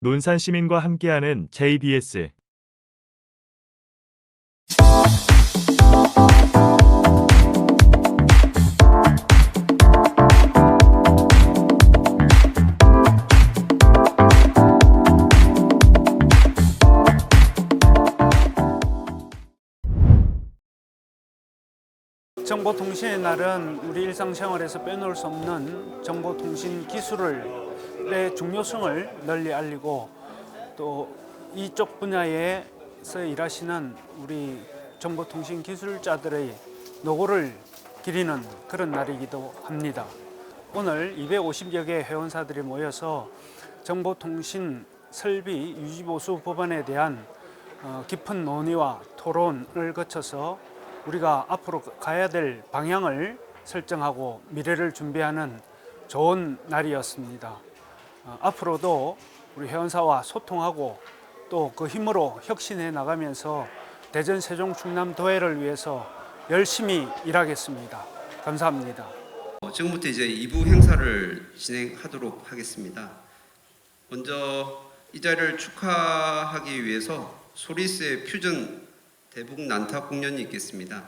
논산 시민과 함께하는 JBS 정보통신의 날은 우리 일상생활에서 빼놓을 수 없는 정보통신 기술 의 중요성을 널리 알리고 또 이쪽 분야에서 일하시는 우리 정보통신 기술자들의 노고를 기리는 그런 날이기도 합니다. 오늘 250여 개의 회원사들이 모여서 정보통신 설비 유지보수 법안에 대한 어, 깊은 논의와 토론을 거쳐서 우리가 앞으로 가야 될 방향을 설정하고 미래를 준비하는 좋은 날이었습니다. 어, 앞으로도 우리 회원사와 소통하고 또 그 힘으로 혁신해 나가면서 대전 세종 충남 도회를 위해서 열심히 일하겠습니다. 감사합니다. 어, 지금부터 이제 2부 행사를 진행하도록 하겠습니다. 먼저 이 자리를 축하하기 위해서 소리스의 퓨전 대북 난타 공연이 있겠습니다.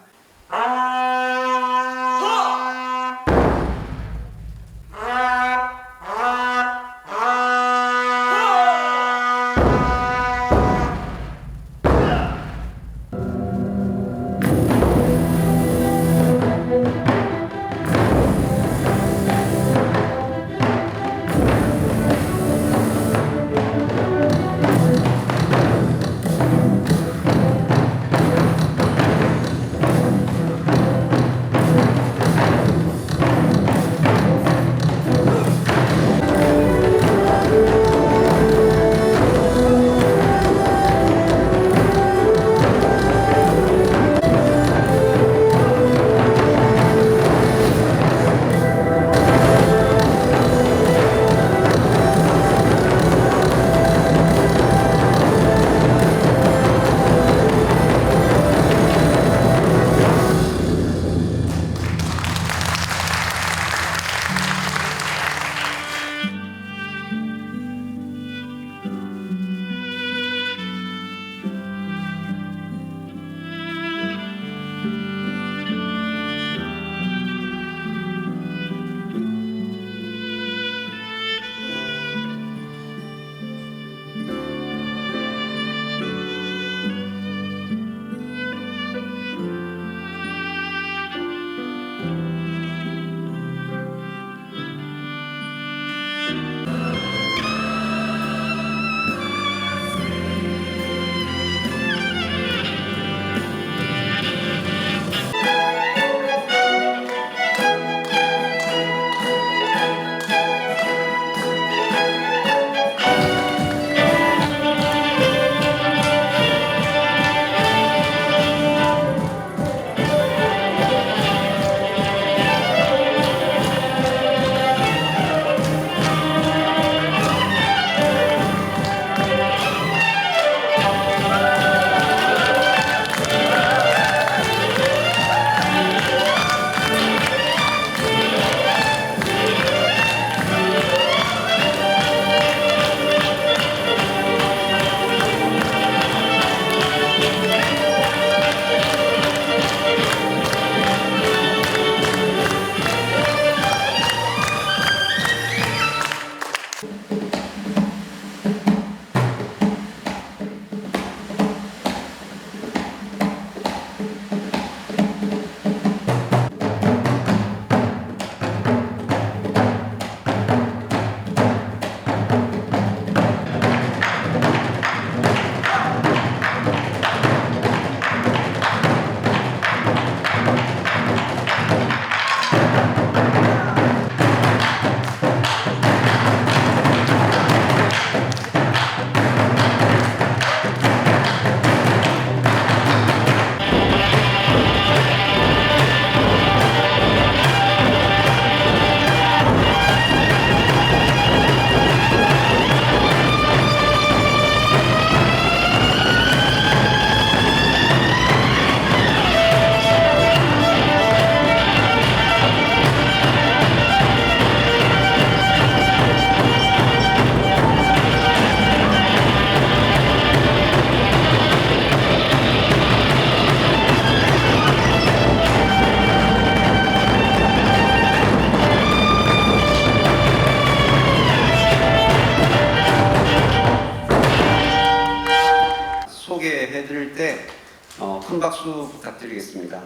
큰 박수 부탁드리겠습니다.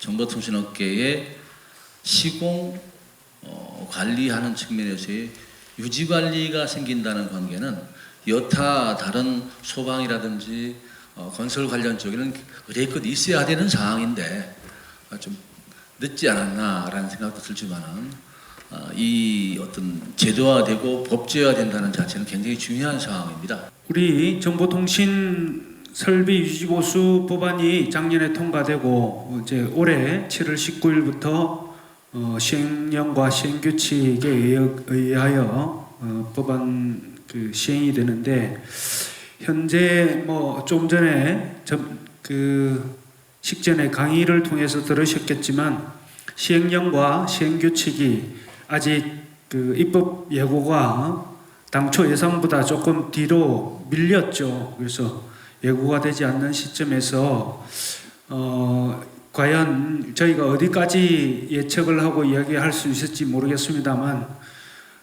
정보통신업계의 시공 어, 관리하는 측면에서의 유지 관리가 생긴다는 관계는 여타 다른 소방이라든지 어, 건설 관련 쪽에는 의례껏 있어야 되는 상황인데 아, 좀 늦지 않았나라는 생각도 들지만은 어, 이 어떤 제도화되고 법제화된다는 자체는 굉장히 중요한 상황입니다. 우리 정보통신 설비 유지보수 법안이 작년에 통과되고 이제 올해 7월 19일부터 어, 시행령과 시행규칙에 의하- 의하여 어, 법안 그 시행이 되는데 현재 뭐 좀 전에 점- 그 식전에 강의를 통해서 들으셨겠지만 시행령과 시행규칙이 아직 그 입법 예고가 당초 예상보다 조금 뒤로 밀렸죠. 그래서 예고가 되지 않는 시점에서 어, 과연 저희가 어디까지 예측을 하고 이야기할 수 있을지 모르겠습니다만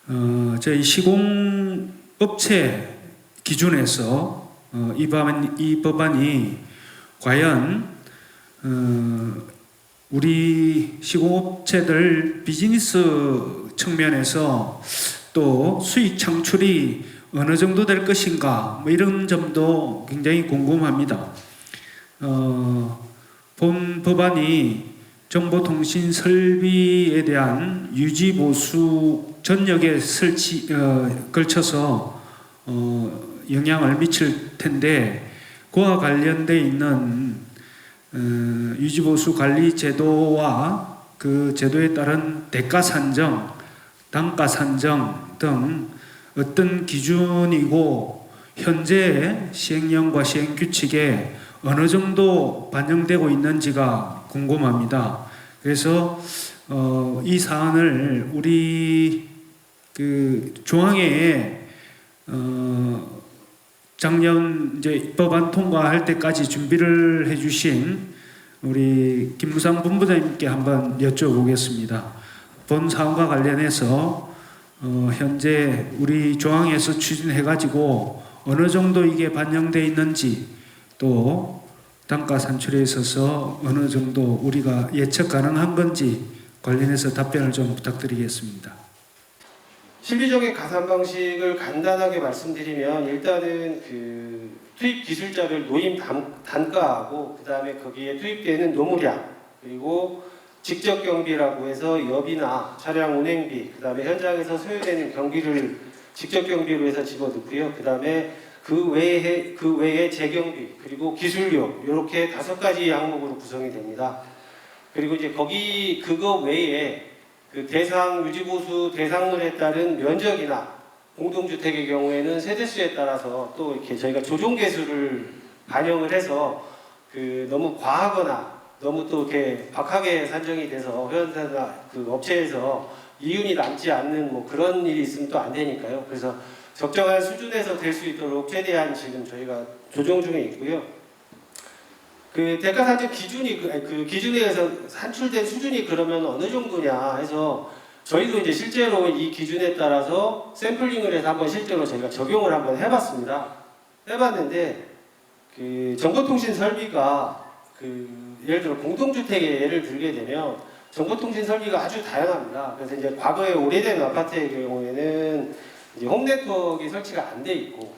어, 저희 시공 업체 기준에서 어, 이, 법안, 이 법안이 과연 어, 우리 시공업체들 비즈니스 측면에서 또 수익 창출이 어느 정도 될 것인가 뭐 이런 점도 굉장히 궁금합니다. 어, 본 법안이 정보통신 설비에 대한 유지 보수 전역에 설치 어, 걸쳐서 어, 영향을 미칠 텐데 그와 관련돼 있는 어, 유지 보수 관리 제도와 그 제도에 따른 대가 산정, 단가 산정 등 어떤 기준이고 현재 시행령과 시행 규칙에 어느 정도 반영되고 있는지가 궁금합니다. 그래서 어, 이 사안을 우리 그 중앙회에 어, 작년 이제 법안 통과할 때까지 준비를 해주신 우리 김무상 본부장님께 한번 여쭤보겠습니다. 본 사안과 관련해서 어, 현재 우리 조항에서 추진해가지고 어느 정도 이게 반영돼 있는지 또 단가 산출에 있어서 어느 정도 우리가 예측 가능한 건지 관련해서 답변을 좀 부탁드리겠습니다. 실리적인 가산 방식을 간단하게 말씀드리면 일단은 그 투입 기술자를 노임 단, 단가하고 그 다음에 거기에 투입되는 노무량 그리고 직접 경비라고 해서 여비나 차량 운행비 그 다음에 현장에서 소요되는 경비를 직접 경비로 해서 집어넣고요 그 다음에 그 외에 그 외에 재경비 그리고 기술료 이렇게 다섯 가지 항목으로 구성이 됩니다. 그리고 이제 거기 그거 외에 그 대상 유지보수 대상물에 따른 면적이나 공동주택의 경우에는 세대수에 따라서 또 이렇게 저희가 조정 개수를 반영을 해서 그 너무 과하거나 너무 또 이렇게 박하게 산정이 돼서 회원사나 그 업체에서 이윤이 남지 않는 뭐 그런 일이 있으면 또 안 되니까요. 그래서 적정한 수준에서 될 수 있도록 최대한 지금 저희가 조정 중에 있고요. 그 대가 산정 기준이 그, 그 기준에 의해서 산출된 수준이 그러면 어느 정도냐 해서 저희도 이제 실제로 이 기준에 따라서 샘플링을 해서 한번 실제로 저희가 적용을 한번 해봤습니다. 해봤는데 그 정보통신 설비가 그 예를 들어 공동주택에 예를 들게 되면 정보통신 설비가 아주 다양합니다. 그래서 이제 과거에 오래된 아파트의 경우에는 이제 홈네트워크가 설치가 안 돼 있고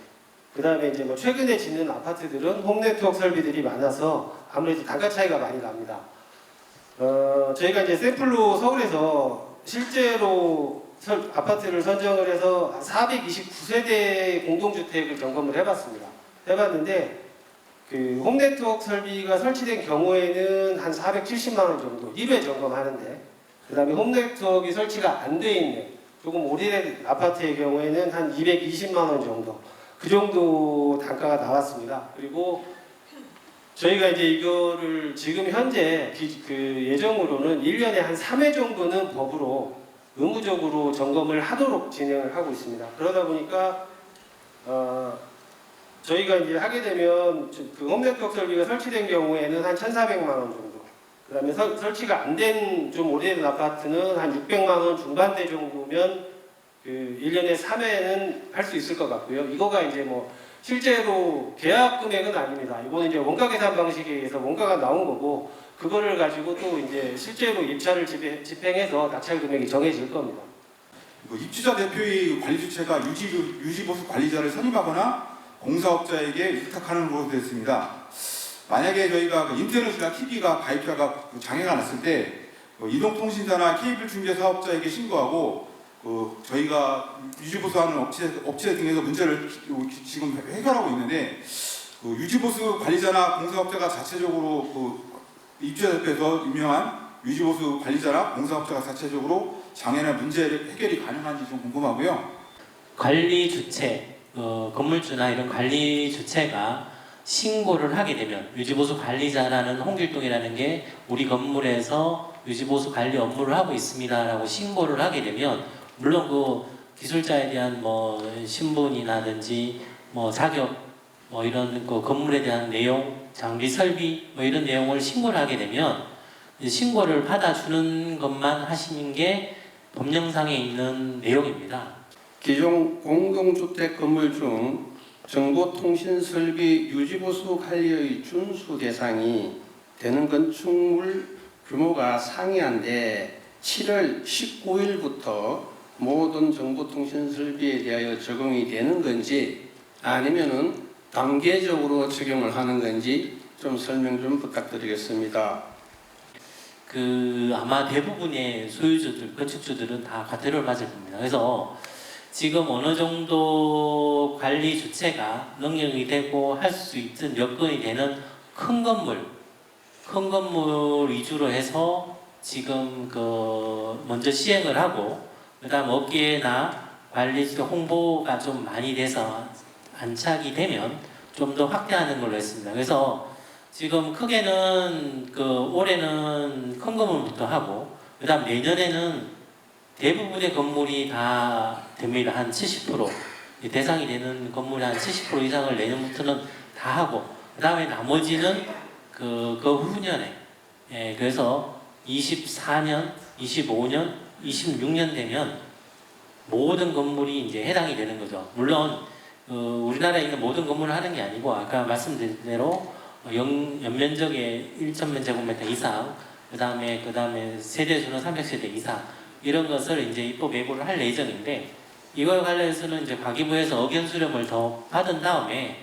그 다음에 이제 뭐 최근에 짓는 아파트들은 홈네트워크 설비들이 많아서 아무래도 단가 차이가 많이 납니다. 어, 저희가 이제 샘플로 서울에서 실제로 설- 아파트를 선정을 해서 429세대 공동주택을 점검을 해봤습니다. 해봤는데 그 홈네트워크 설비가 설치된 경우에는 한 470만 원 정도 1회 점검하는데 그 다음에 홈네트워크가 설치가 안 돼 있는 조금 오래된 아파트의 경우에는 한 220만 원 정도 그 정도 단가가 나왔습니다. 그리고 저희가 이제 이거를 지금 현재 기- 그 예정으로는 1년에 한 3회 정도는 법으로 의무적으로 점검을 하도록 진행을 하고 있습니다. 그러다 보니까 어, 저희가 이제 하게 되면 저그 홈네트워크 설비가 설치된 경우에는 한 1,400만 원 정도. 그다음에 설, 설치가 안 된 좀 오래된 아파트는 한 600만 원 중반대 정도면 그 1년에 3회는 할 수 있을 것 같고요. 이거가 이제 뭐 실제로 계약 금액은 아닙니다. 이거는 이제 원가 계산 방식에 의해서 원가가 나온 거고 그거를 가지고 또 이제 실제로 입찰을 집행, 집행해서 낙찰 금액이 정해질 겁니다. 그 입주자 대표의 관리 주체가 유지 유지보수 관리자를 선임하거나 공사업자에게 위탁하는 것으로 되어 있습니다. 만약에 저희가 그 인터넷이나 TV가 가입자가 그 장애가 났을 때 그 이동통신사나 케이블 중개 사업자에게 신고하고 그 저희가 유지보수하는 업체 업체 등에서 문제를 기- 지금 해결하고 있는데 그 유지보수 관리자나 공사업자가 자체적으로 그 입주자 대표에서 유명한 유지보수 관리자나 공사업자가 자체적으로 장애나 문제 해결이 가능한지 좀 궁금하고요. 관리 주체, 어, 건물주나 이런 관리 주체가 신고를 하게 되면 유지보수 관리자라는 홍길동이라는 게 우리 건물에서 유지보수 관리 업무를 하고 있습니다라고 신고를 하게 되면 물론 그 기술자에 대한 뭐 신분이라든지 뭐 자격 뭐 이런 그 건물에 대한 내용, 장비 설비 뭐 이런 내용을 신고를 하게 되면 신고를 받아주는 것만 하시는 게 법령상에 있는 내용입니다. 기존 공동주택 건물 중 정보통신설비 유지보수 관리의 준수 대상이 되는 건축물 규모가 상이한데 7월 19일부터 모든 정보통신설비에 대하여 적용이 되는 건지 아니면은 단계적으로 적용을 하는 건지 좀 설명 좀 부탁드리겠습니다. 그 아마 대부분의 소유주들, 건축주들은 다 과태료를 맞을 겁니다. 그래서 지금 어느 정도 관리 주체가 능력이 되고 할 수 있는 여건이 되는 큰 건물, 큰 건물 위주로 해서 지금 그 먼저 시행을 하고 그다음 업계나 관리 홍보가 좀 많이 돼서 안착이 되면 좀 더 확대하는 걸로 했습니다. 그래서 지금 크게는 그 올해는 큰 건물부터 하고 그다음 내년에는 대부분의 건물이 다 됩니다. 한 70%. 이 대상이 되는 건물이 한 70% 이상을 내년부터는 다 하고 그 다음에 나머지는 그, 그 후년에 예, 그래서 24년, 25년, 26년 되면 모든 건물이 이제 해당이 되는 거죠. 물론 어, 우리나라에 있는 모든 건물을 하는 게 아니고 아까 말씀드린 대로 연, 연면적의 1천만 제곱미터 이상, 그 다음에 그 다음에 세대수는 300세대 이상 이런 것을 이제 입법 예고를 할 예정인데 이걸 관련해서는 이제 과기부에서 의견 수렴을 더 받은 다음에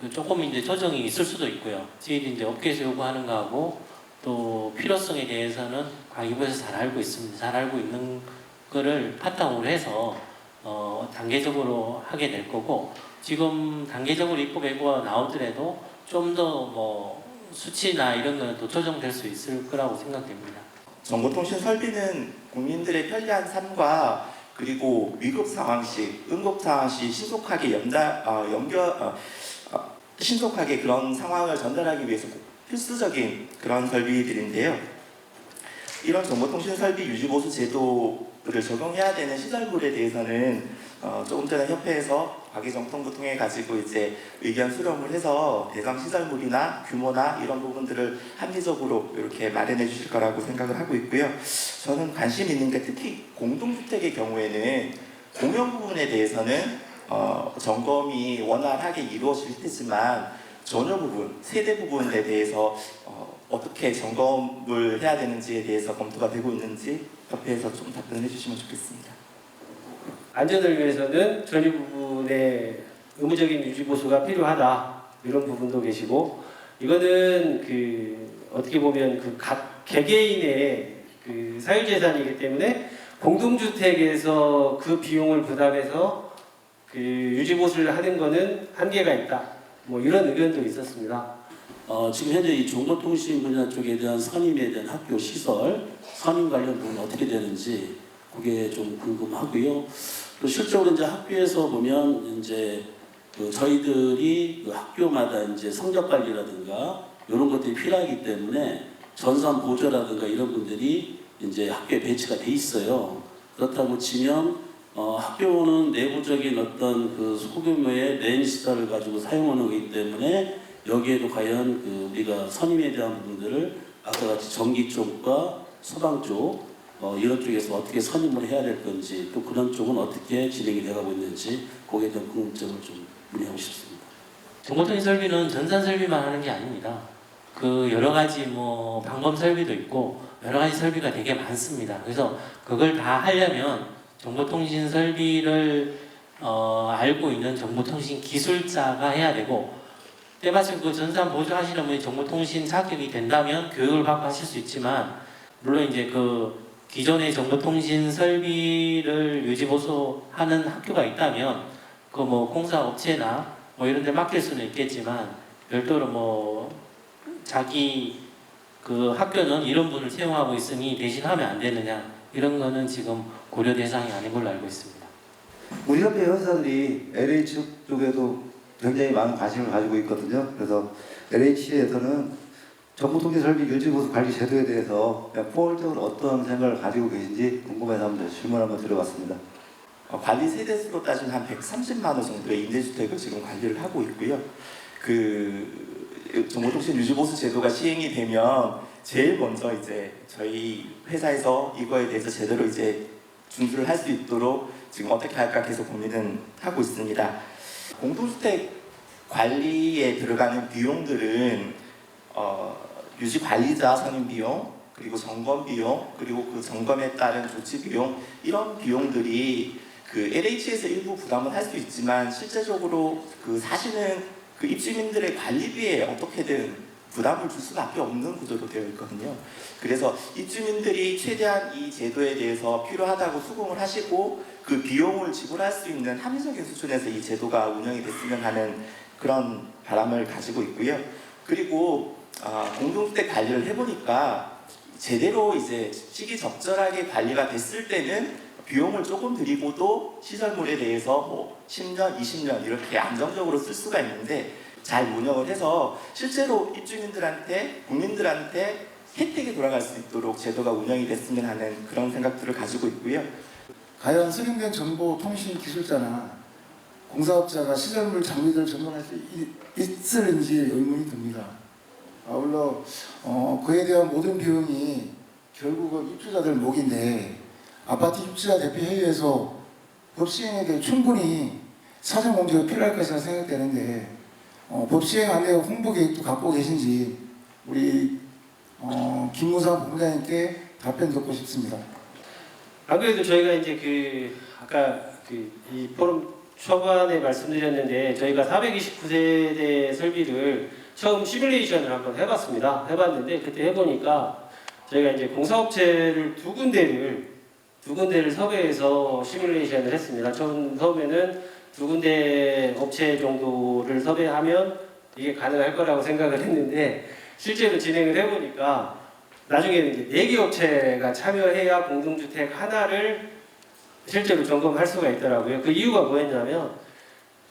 그 조금 이제 조정이 있을 수도 있고요. 저희들이 이제 업계에서 요구하는 거하고 또 필요성에 대해서는 과기부에서 잘 알고 있습니다. 잘 알고 있는 거를 바탕으로 해서 어, 단계적으로 하게 될 거고 지금 단계적으로 입법 예고가 나오더라도 좀 더 뭐 수치나 이런 거는 또 조정될 수 있을 거라고 생각됩니다. 정보통신 설비는 국민들의 편리한 삶과 그리고 위급 상황 시, 응급 상황 시 신속하게 연다, 어, 연결, 어, 어, 신속하게 그런 상황을 전달하기 위해서 꼭 필수적인 그런 설비들인데요. 이런 정보통신 설비 유지보수 제도를 적용해야 되는 시설물에 대해서는 어, 조금 전에 협회에서 과기정 통부 통해 가지고 이제 의견 수렴을 해서 대상 시설물이나 규모나 이런 부분들을 합리적으로 이렇게 마련해 주실 거라고 생각을 하고 있고요. 저는 관심 있는 게 특히 공동주택의 경우에는 공용 부분에 대해서는 어, 점검이 원활하게 이루어질 테지만 전혀 부분, 세대 부분에 대해서 어, 어떻게 점검을 해야 되는지에 대해서 검토가 되고 있는지 협회에서 좀 답변해 주시면 좋겠습니다. 안전을 위해서는 전유 부분의 의무적인 유지 보수가 필요하다 이런 부분도 계시고 이거는 그 어떻게 보면 그 각 개개인의 그 사유재산이기 때문에 공동주택에서 그 비용을 부담해서 그 유지 보수를 하는 거는 한계가 있다 뭐 이런 의견도 있었습니다. 어, 지금 현재 이 정보통신 분야 쪽에 대한 선임에 대한 학교 시설 선임 관련 부분 어떻게 되는지 그게 좀 궁금하고요. 또 실적으로 이제 학교에서 보면 이제 그 저희들이 그 학교마다 이제 성적 관리라든가 이런 것들이 필요하기 때문에 전산 보조라든가 이런 분들이 이제 학교에 배치가 돼 있어요. 그렇다고 치면 어, 학교는 내부적인 어떤 그 소규모의 랜 시설을 가지고 사용하는 거기 때문에 여기에도 과연 그 우리가 선임에 대한 부분들을 아까 같이 전기 쪽과 소방 쪽 어, 이런 쪽에서 어떻게 선임을 해야 될 건지 또 그런 쪽은 어떻게 진행이 돼가고 있는지 거기에 대한 궁금증을 좀 문의하고 싶습니다. 정보통신 설비는 전산 설비만 하는 게 아닙니다. 그 여러 가지 뭐 방범 설비도 있고 여러 가지 설비가 되게 많습니다. 그래서 그걸 다 하려면 정보통신 설비를 어, 알고 있는 정보통신 기술자가 해야 되고 때마침 그 전산 보조하시는 분이 정보통신 자격이 된다면 교육을 받고 하실 수 있지만 물론 이제 그 기존의 정보통신 설비를 유지 보수하는 학교가 있다면 그 뭐 공사 업체나 뭐 이런 데 맡길 수는 있겠지만 별도로 뭐 자기 그 학교는 이런 분을 채용하고 있으니 대신하면 안 되느냐 이런 거는 지금 고려 대상이 아닌 걸로 알고 있습니다. 우리 협회 회사들이 LH 쪽에도 굉장히 많은 관심을 가지고 있거든요. 그래서 LH에서는 정보통신 설비 유지 보수 관리 제도에 대해서 포괄적으로 어떤 생각을 가지고 계신지 궁금해서 한번 질문 한번 드려봤습니다. 어, 관리 세대 수로 따지면 한 130만 호 정도의 임대주택을 지금 관리를 하고 있고요. 그 정보통신 유지보수 제도가 시행이 되면 제일 먼저 이제 저희 회사에서 이거에 대해서 제대로 이제 준수를 할 수 있도록 지금 어떻게 할까 계속 고민은 하고 있습니다. 공동주택 관리에 들어가는 비용들은 어, 유지 관리자 선임 비용 그리고 점검 비용 그리고 그 점검에 따른 조치 비용 이런 비용들이 그 LH에서 일부 부담을 할수 있지만 실제적으로 그 사실은 그 입주민들의 관리비에 어떻게든 부담을 줄 수밖에 없는 구조로 되어 있거든요. 그래서 입주민들이 최대한 이 제도에 대해서 필요하다고 수긍을 하시고 그 비용을 지불할 수 있는 합리적인 수준에서 이 제도가 운영이 됐으면 하는 그런 바람을 가지고 있고요. 그리고 아, 공동주택 관리를 해보니까 제대로 이제 시기 적절하게 관리가 됐을 때는 비용을 조금 들이고도 시설물에 대해서 뭐 10년, 20년 이렇게 안정적으로 쓸 수가 있는데 잘 운영을 해서 실제로 입주민들한테 국민들한테 혜택이 돌아갈 수 있도록 제도가 운영이 됐으면 하는 그런 생각들을 가지고 있고요. 과연 승인된 정보 통신 기술자나 공사업자가 시설물 장비를 점검할 수 있- 있을는지 의문이 듭니다. 아울러 어, 그에 대한 모든 비용이 결국은 입주자들 몫인데 아파트 입주자 대표 회의에서 법 시행에 대해 충분히 사전 공조가 필요할 것이라 생각되는데 어, 법 시행 안에 홍보 계획도 갖고 계신지 우리 어, 김무상 본부장님께 답변 듣고 싶습니다. 안 그래도 저희가 이제 그 아까 그 이 포럼 초반에 말씀드렸는데 저희가 429세대 설비를 처음 시뮬레이션을 한번 해봤습니다. 해봤는데 그때 해보니까 저희가 이제 공사업체를 두 군데를 두 군데를 섭외해서 시뮬레이션을 했습니다. 처음 처음에는 두 군데 업체 정도를 섭외하면 이게 가능할 거라고 생각을 했는데 실제로 진행을 해보니까 나중에는 이제 네개 업체가 참여해야 공동주택 하나를 실제로 점검할 수가 있더라고요. 그 이유가 뭐였냐면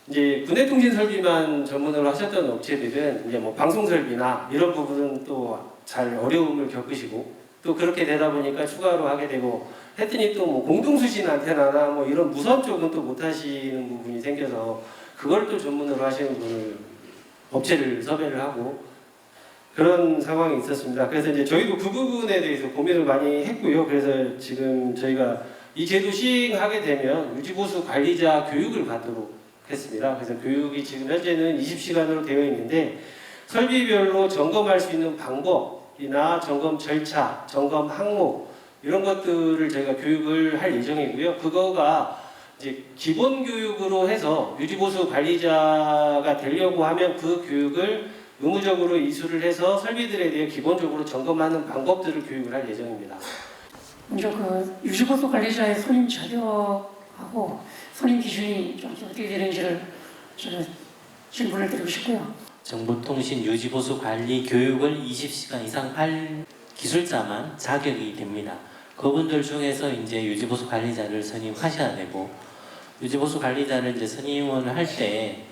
이제 분해통신 설비만 전문으로 하셨던 업체들은 이제 뭐 방송 설비나 이런 부분은 또 잘 어려움을 겪으시고 또 그렇게 되다 보니까 추가로 하게 되고 했더니 또 뭐 공동수신 안테나나 뭐 이런 무선 쪽은 또 못 하시는 부분이 생겨서 그걸 또 전문으로 하시는 분을 업체를 섭외를 하고 그런 상황이 있었습니다. 그래서 이제 저희도 그 부분에 대해서 고민을 많이 했고요. 그래서 지금 저희가 이 제도 시행하게 되면 유지보수 관리자 교육을 받도록 했습니다. 그래서 교육이 지금 현재는 20시간으로 되어 있는데 설비별로 점검할 수 있는 방법이나 점검 절차, 점검 항목 이런 것들을 저희가 교육을 할 예정이고요. 그거가 이제 기본 교육으로 해서 유지보수 관리자가 되려고 하면 그 교육을 의무적으로 이수를 해서 설비들에 대해 기본적으로 점검하는 방법들을 교육을 할 예정입니다. 먼저 그 유지보수 관리자의 선임 자격 하고 선임 기준이 좀 어떻게 되는지를 제가 질문을 드리고 싶고요. 정보통신 유지보수 관리 교육을 20시간 이상 할 기술자만 자격이 됩니다. 그분들 중에서 이제 유지보수 관리자를 선임하셔야 되고 유지보수 관리자를 이제 선임을 할 때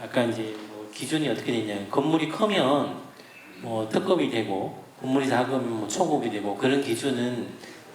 아까 이제 뭐 기준이 어떻게 되냐면 건물이 크면 뭐 특급이 되고 건물이 작으면 뭐 초급이 되고 그런 기준은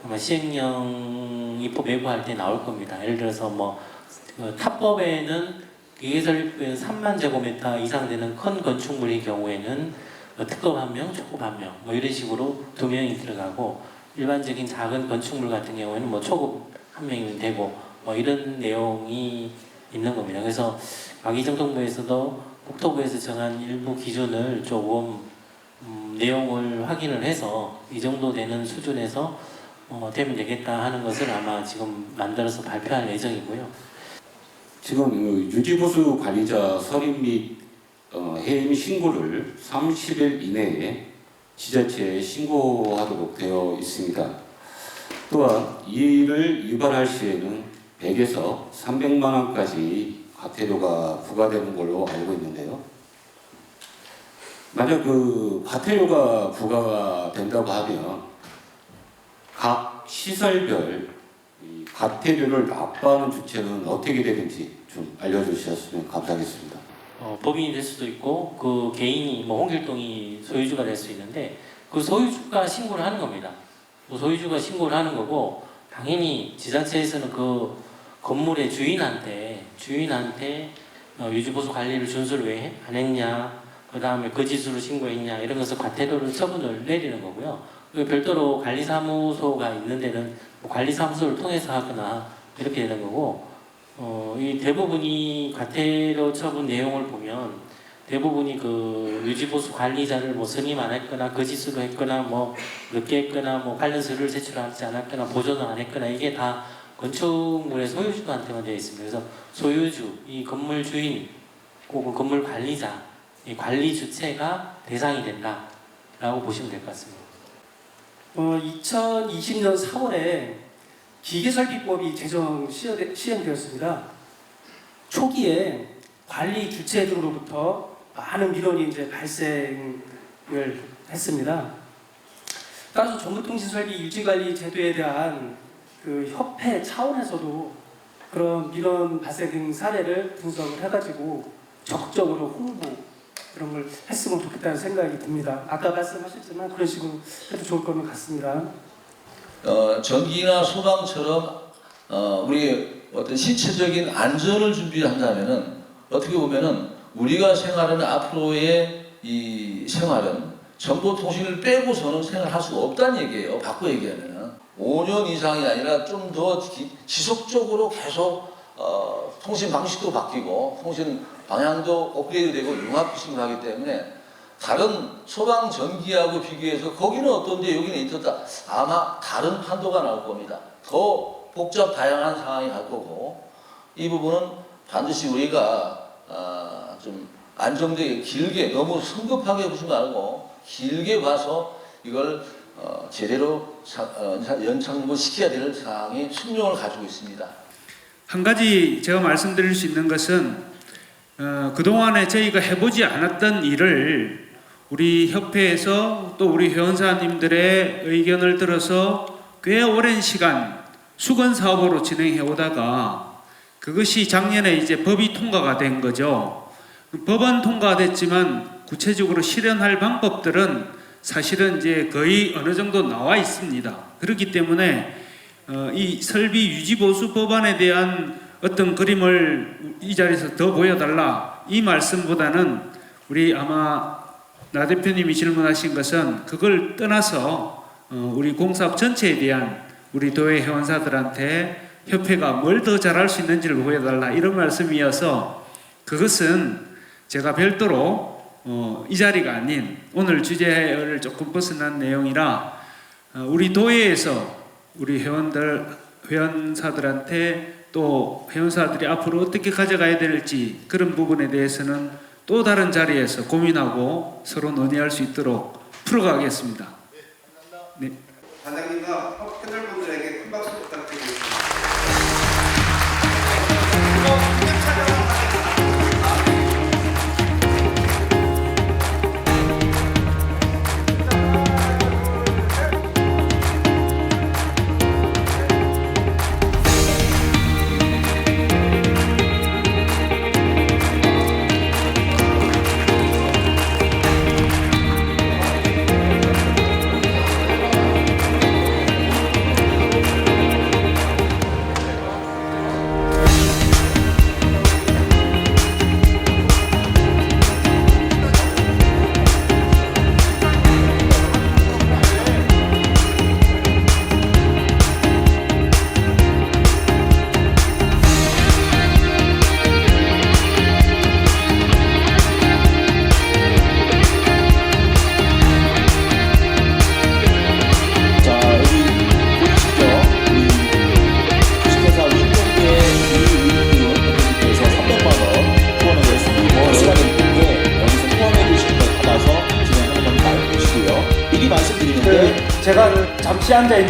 아마 시행령 입법 예고할 때 나올 겁니다. 예를 들어서 뭐그 탑법에는 기계설립 3만 제곱미터 이상 되는 큰 건축물의 경우에는 뭐 특급 한 명, 초급 한 명, 뭐 이런 식으로 두 명이 들어가고 일반적인 작은 건축물 같은 경우에는 뭐 초급 한 명이면 되고 뭐 이런 내용이 있는 겁니다. 그래서 과기정통부에서도 국토부에서 정한 일부 기준을 조금 음, 내용을 확인을 해서 이 정도 되는 수준에서 어, 되면 되겠다 하는 것을 아마 지금 만들어서 발표할 예정이고요. 지금 그 유지보수 관리자 서림 및 어, 해임 신고를 30일 이내에 지자체에 신고하도록 되어 있습니다. 또한 이를 위반할 시에는 100에서 300만 원까지 과태료가 부과되는 걸로 알고 있는데요. 만약 그 과태료가 부과가 된다고 하면 각 시설별 이 과태료를 납부하는 주체는 어떻게 되는지 좀 알려주셨으면 감사하겠습니다. 어, 법인이 될 수도 있고 그 개인이 뭐 홍길동이 소유주가 될 수 있는데 그 소유주가 신고를 하는 겁니다. 그 소유주가 신고를 하는 거고 당연히 지자체에서는 그 건물의 주인한테 주인한테 어, 유지보수 관리를 준수를 왜 안 했냐 그 다음에 거짓으로 신고했냐 이런 것을 과태료를 처분을 내리는 거고요. 그리고 별도로 관리사무소가 있는 데는 뭐 관리사무소를 통해서 하거나 이렇게 되는 거고 어, 이 대부분이 과태료 처분 내용을 보면 대부분이 그 유지보수 관리자를 뭐 선임 안 했거나 거짓으로 했거나 뭐 늦게 했거나 뭐 관련 서류를 제출하지 않았거나 보존을 안 했거나 이게 다 건축물의 소유주한테만 되어 있습니다. 그래서 소유주, 이 건물 주인 혹은 건물 관리자, 이 관리 주체가 대상이 된다라고 보시면 될 것 같습니다. 어, 2020년 4월에 기계설비법이 제정 시행- 시행되었습니다. 초기에 관리 주체들로부터 많은 민원이 이제 발생을 했습니다. 따라서 정보통신설비 유지관리 제도에 대한 그 협회 차원에서도 그런 민원 발생 사례를 분석을 해가지고 적극적으로 홍보 그런 걸 했으면 좋겠다는 생각이 듭니다. 아까 말씀하셨지만 그런 식으로 해도 좋을 것 같습니다. 어, 전기나 소방처럼 어, 우리 어떤 신체적인 안전을 준비한다면은 어떻게 보면은 우리가 생활하는 앞으로의 이 생활은 정보통신을 빼고서는 생활할 수가 없다는 얘기예요. 바꿔 얘기하면은 5년 이상이 아니라 좀 더 지속적으로 계속 어, 통신 방식도 바뀌고 통신 방향도 업그레이드되고 융합식을 하기 때문에 다른 소방 전기하고 비교해서 거기는 어떤데 여기는 있었다. 아마 다른 판도가 나올 겁니다. 더 복잡 다양한 상황이 갈 거고 이 부분은 반드시 우리가 아, 좀 안정되게 길게 너무 성급하게 보지 말고 길게 봐서 이걸 어, 제대로 사, 어, 연착륙을 시켜야 될 사항이 숙명을 가지고 있습니다. 한 가지 제가 말씀드릴 수 있는 것은 어, 그동안에 저희가 해보지 않았던 일을 우리 협회에서 또 우리 회원사님들의 의견을 들어서 꽤 오랜 시간 수건 사업으로 진행해 오다가 그것이 작년에 이제 법이 통과가 된 거죠. 법은 통과됐지만 구체적으로 실현할 방법들은 사실은 이제 거의 어느 정도 나와 있습니다. 그렇기 때문에 어, 이 설비 유지 보수 법안에 대한 어떤 그림을 이 자리에서 더 보여달라 이 말씀보다는 우리 아마 나 대표님이 질문하신 것은 그걸 떠나서 어, 우리 공사업 전체에 대한 우리 도회 회원사들한테 협회가 뭘 더 잘할 수 있는지를 보여달라 이런 말씀이어서 그것은 제가 별도로 어, 이 자리가 아닌 오늘 주제를 조금 벗어난 내용이라 어, 우리 도회에서 우리 회원들 회원사들한테 또 회원사들이 앞으로 어떻게 가져가야 될지 그런 부분에 대해서는 또 다른 자리에서 고민하고 서로 논의할 수 있도록 풀어가겠습니다. 네.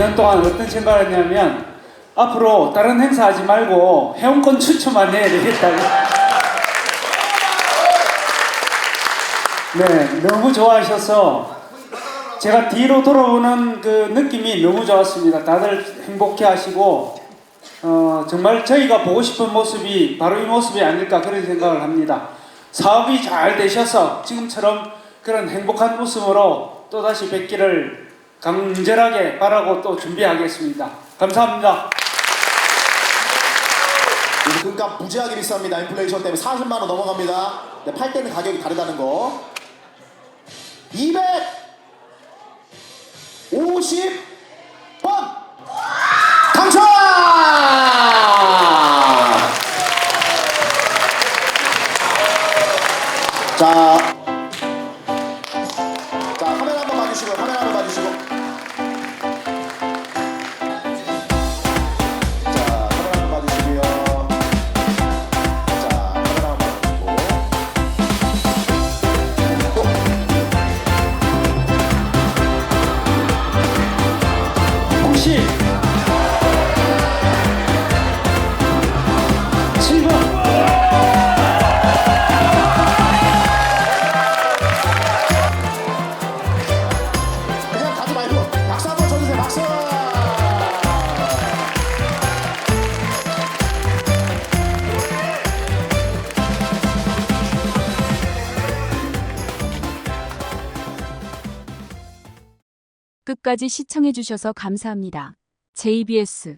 2년 동안 어떤 생각을 했냐면 앞으로 다른 행사 하지 말고 회원권 추첨만 해야 되겠다. 네, 너무 좋아하셔서 제가 뒤로 돌아오는 그 느낌이 너무 좋았습니다. 다들 행복해 하시고, 어, 정말 저희가 보고 싶은 모습이 바로 이 모습이 아닐까 그런 생각을 합니다. 사업이 잘 되셔서 지금처럼 그런 행복한 모습으로 또다시 뵙기를 강렬하게 바라고 또 준비하겠습니다. 감사합니다. 금값 무지하게 비쌉니다. 인플레이션 때문에 40만 원 넘어갑니다. 네, 팔 때는 가격이 다르다는 거. 250번 당첨! 자, 자 끝까지 시청해주셔서 감사합니다. JBS